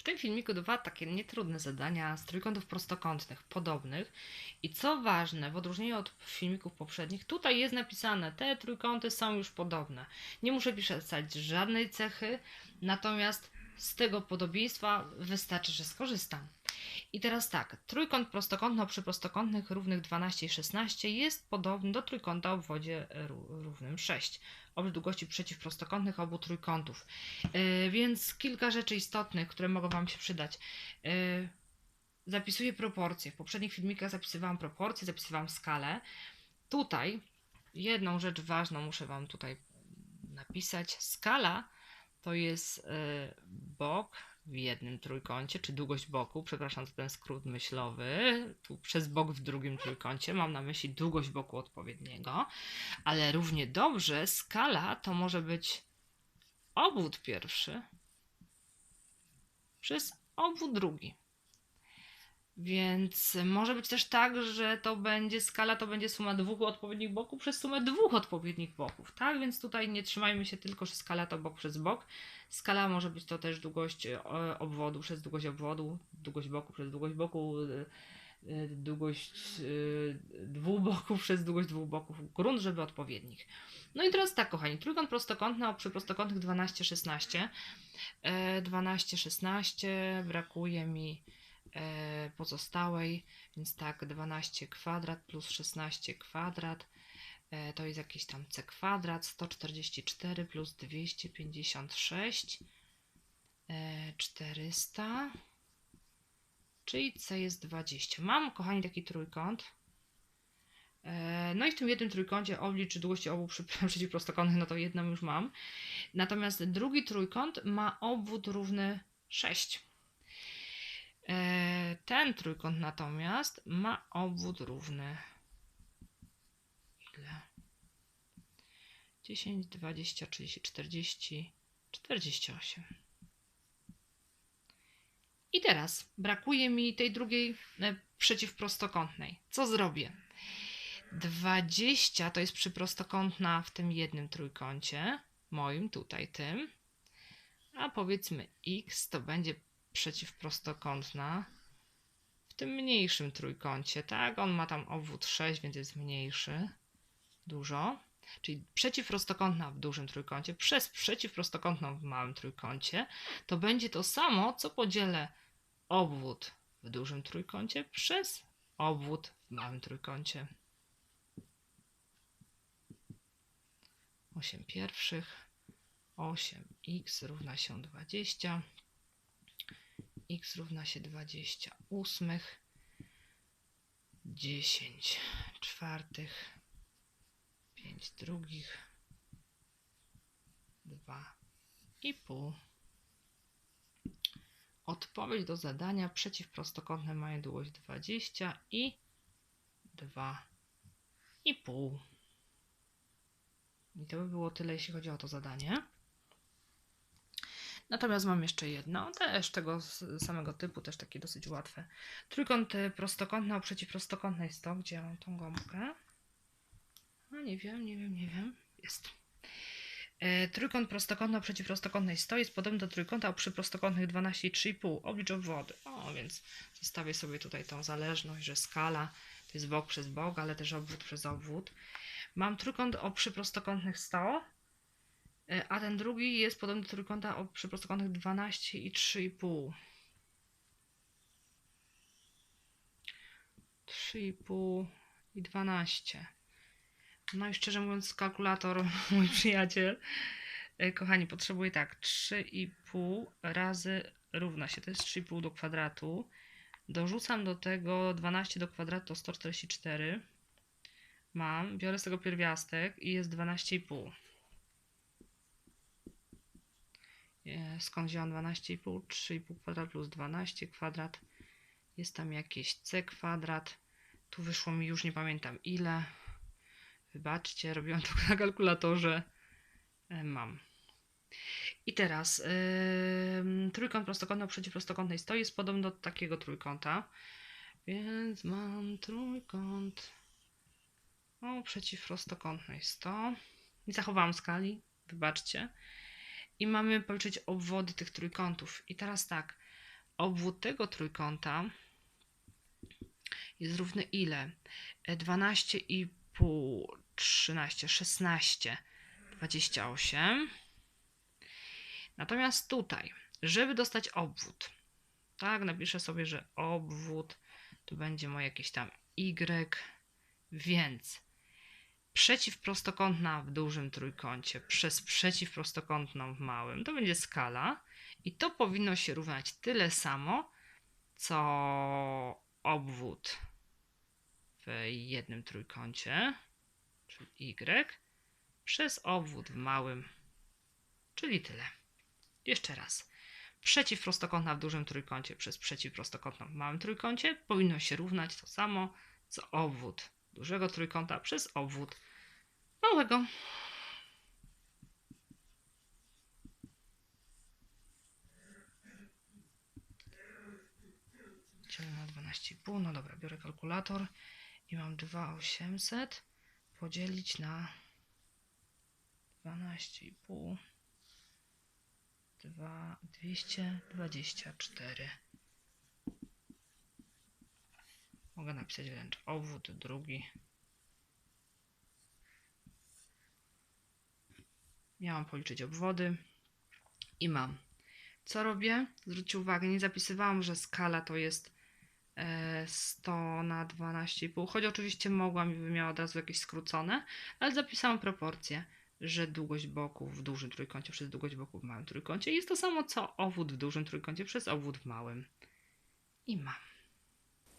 W tym filmiku dwa takie nietrudne zadania z trójkątów prostokątnych podobnych. I co ważne, w odróżnieniu od filmików poprzednich, tutaj jest napisane, te trójkąty są już podobne. Nie muszę pisać żadnej cechy, natomiast z tego podobieństwa wystarczy, że skorzystam. I teraz tak, trójkąt prostokątny o przyprostokątnych równych 12 i 16 jest podobny do trójkąta o obwodzie ró- równym 6 oprócz długości przeciwprostokątnych obu trójkątów. Yy, więc kilka rzeczy istotnych, które mogą Wam się przydać. Yy, zapisuję proporcje. W poprzednich filmikach zapisywałam proporcje, zapisywałam skalę. Tutaj jedną rzecz ważną muszę Wam tutaj napisać. Skala to jest yy, bok w jednym trójkącie, czy długość boku, przepraszam za ten skrót myślowy, tu przez bok w drugim trójkącie, mam na myśli długość boku odpowiedniego, ale równie dobrze skala to może być obwód pierwszy przez obwód drugi. Więc może być też tak, że to będzie skala, to będzie suma dwóch odpowiednich boków przez sumę dwóch odpowiednich boków, tak? Więc tutaj nie trzymajmy się tylko, że skala to bok przez bok. Skala może być to też długość e, obwodu przez długość obwodu, długość boku przez długość boku, e, e, długość dwóch boków przez długość dwóch boków. Grunt, żeby odpowiednich. No i teraz tak, kochani, trójkąt prostokątny o przyprostokątnych 12, 16. E, 12, 16, brakuje mi pozostałej, więc tak 12 kwadrat plus 16 kwadrat e, to jest jakiś tam c kwadrat 144 plus 256 e, 400 czyli c jest 20 mam kochani taki trójkąt E, no i w tym jednym trójkącie oblicz długości obu przeciwprostokątnych, no to jedną już mam. Natomiast drugi trójkąt ma obwód równy 6. E, Ten trójkąt natomiast ma obwód równy ile? 10, 20, 30, 40, 48. I teraz brakuje mi tej drugiej e, przeciwprostokątnej. Co zrobię? 20 to jest przyprostokątna w tym jednym trójkącie, moim tutaj tym, a powiedzmy x to będzie przeciwprostokątna w tym mniejszym trójkącie, tak? On ma tam obwód 6, więc jest mniejszy, dużo. Czyli przeciwprostokątna w dużym trójkącie przez przeciwprostokątną w małym trójkącie, to będzie to samo, co podzielę obwód w dużym trójkącie przez obwód w małym trójkącie. 8 pierwszych, 8x równa się 20, x równa się 20 ósmych, 10 czwartych, 5 drugich, 2 i pół. Odpowiedź do zadania przeciwprostokątne mają długość 20 i 2 i pół. I to by było tyle, jeśli chodzi o to zadanie. Natomiast mam jeszcze jedno, też tego samego typu, też takie dosyć łatwe. Trójkąt prostokątny o przeciwprostokątnej 100. Gdzie ja mam tą gąbkę? No nie wiem, nie wiem, nie wiem. Jest. E, Trójkąt prostokątny o przeciwprostokątnej 100 jest podobny do trójkąta o przyprostokątnych 12 i 3,5. Oblicz obwody. O, więc zostawię sobie tutaj tą zależność, że skala to jest bok przez bok, ale też obwód przez obwód. Mam trójkąt o przyprostokątnych 100, e, a ten drugi jest podobny do trójkąta o przyprostokątnych 12 i 3,5. 3,5 i 12. No i szczerze mówiąc, kalkulator, mój przyjaciel, e, kochani, potrzebuje tak, 3,5 razy równa się, to jest 3,5 do kwadratu. Dorzucam do tego 12 do kwadratu to 144 mam, biorę z tego pierwiastek i jest 12,5. Skąd wziąłem 12,5? 3,5 kwadrat plus 12 kwadrat. Jest tam jakieś c kwadrat. Tu wyszło mi już nie pamiętam ile. Wybaczcie, robiłam to na kalkulatorze. E, Mam. I teraz ym, trójkąt prostokątny o przeciwprostokątnej 100 jest podobny do takiego trójkąta. Więc mam trójkąt o przeciwprostokątnej 100. Nie zachowałam skali, wybaczcie. I mamy policzyć obwody tych trójkątów. I teraz tak, obwód tego trójkąta jest równy ile? E, 12,5, 13, 16, 28. Natomiast tutaj, żeby dostać obwód, tak, napiszę sobie, że obwód tu będzie moje jakieś tam y, więc przeciwprostokątna w dużym trójkącie przez przeciwprostokątną w małym, to będzie skala i to powinno się równać tyle samo, co obwód w jednym trójkącie, czyli y, przez obwód w małym, czyli tyle. Jeszcze raz. Przeciwprostokątna w dużym trójkącie przez przeciwprostokątną w małym trójkącie powinno się równać to samo, co obwód dużego trójkąta przez obwód małego. Dzielę na 12,5. No dobra, biorę kalkulator i mam 2,800 podzielić na 12,5. 2, 224. Mogę napisać wręcz obwód drugi. Miałam policzyć obwody i mam. Co robię? Zwróćcie uwagę, nie zapisywałam, że skala to jest e, 100 na 12,5, choć oczywiście mogłam i by miała od razu jakieś skrócone, ale zapisałam proporcje, że długość boków w dużym trójkącie przez długość boków w małym trójkącie jest to samo co obwód w dużym trójkącie przez obwód w małym. I mam.